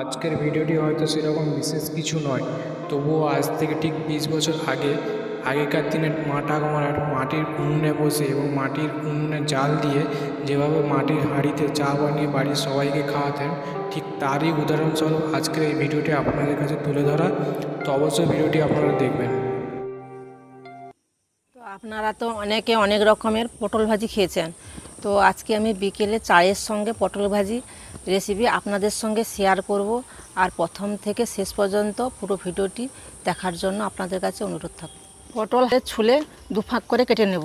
আজকের ভিডিওটি হয়তো সেরকম বিশেষ কিছু নয়। তবুও আজ থেকে ঠিক বিশ বছর আগে, আগেকার দিনে মা ঠাকুমারা মাটির উনুনে বসে এবং মাটির উনুনে জাল দিয়ে যেভাবে মাটির হাঁড়িতে চা বানিয়ে বাড়ির সবাইকে খাওয়াতেন, ঠিক তারই উদাহরণস্বরূপ আজকের এই ভিডিওটি আপনাদের কাছে তুলে ধরা। তো অবশ্যই ভিডিওটি আপনারা দেখবেন। তো আপনারা তো অনেকে অনেক রকমের পটল ভাজি খেয়েছেন। তো আজকে আমি বিকেলে চায়ের সঙ্গে পটল ভাজি রেসিপি আপনাদের সঙ্গে শেয়ার করব। আর প্রথম থেকে শেষ পর্যন্ত পুরো ভিডিওটি দেখার জন্য আপনাদের কাছে অনুরোধ থাকবে। পটল ছুলে দুফাঁক করে কেটে নেব।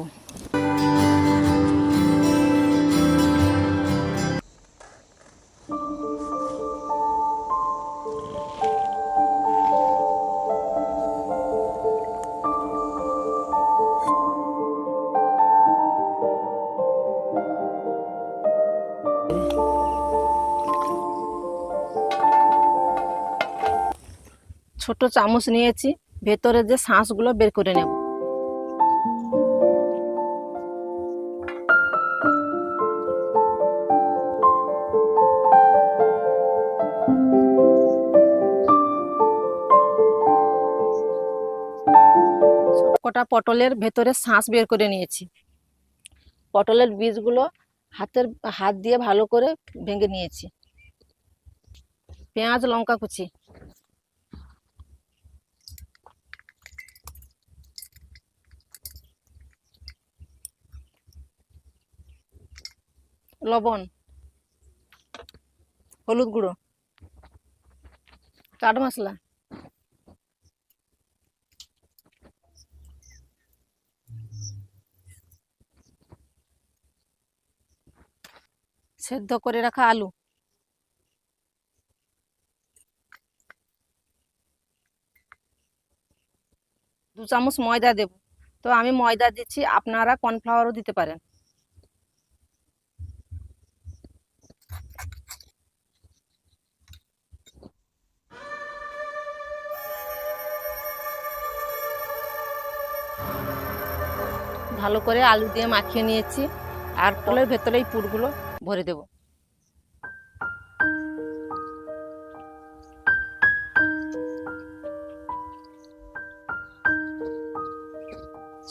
ছোট চামচ নিয়েছি, ভেতরে যে শাঁসগুলো বের করে নেব। কটা পটলের ভেতরে শাঁস বের করে নিয়েছি। পটলের বীজগুলো হাতের, হাত দিয়ে ভালো করে ভেঙে নিয়েছি। পেঁয়াজ, লঙ্কা কুচি। লবণ, হলুদ গুঁড়ো, চাট মশলা। সেদ্ধ করে রাখা আলু। দু চামচ ময়দা দেব। তো আমি ময়দা দিচ্ছি, আপনারা কর্নফ্লাওয়ারও দিতে পারেন। ভালো করে আলু দিয়ে মাখিয়ে নিয়েছি। আর পটলের ভেতরে এই পুরগুলো ভরে দেব।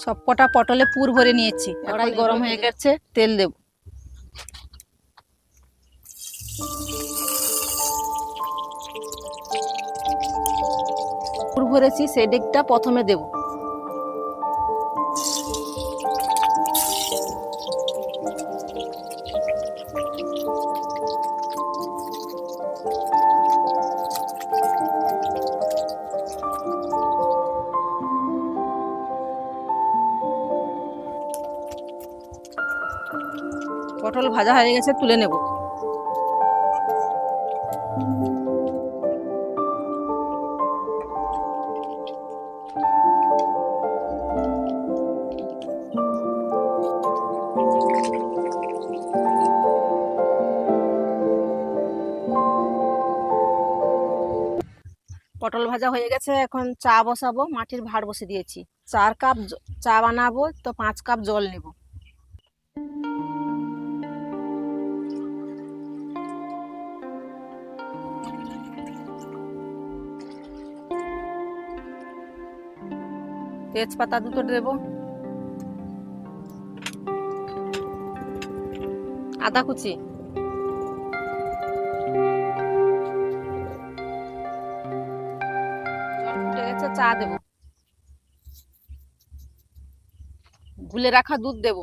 সব কটা পটলে পুর ভরে নিয়েছি। কড়াই গরম হয়ে গেছে তেল দেব। পুর ভরেছি সেই দিকটা প্রথমে দেব। পটল ভাজা হয়ে গেছে, তুলে নেব। পটল ভাজা হয়ে গেছে, এখন চা বসাবো, মাটির ভাঁড় বসে দিয়েছি। চার কাপ চা বানাবো, তো পাঁচ কাপ জল নেব। তেজপাতা দুটো দেব। আদা কুচি। চা দেব। গুলে রাখা দুধ দেব।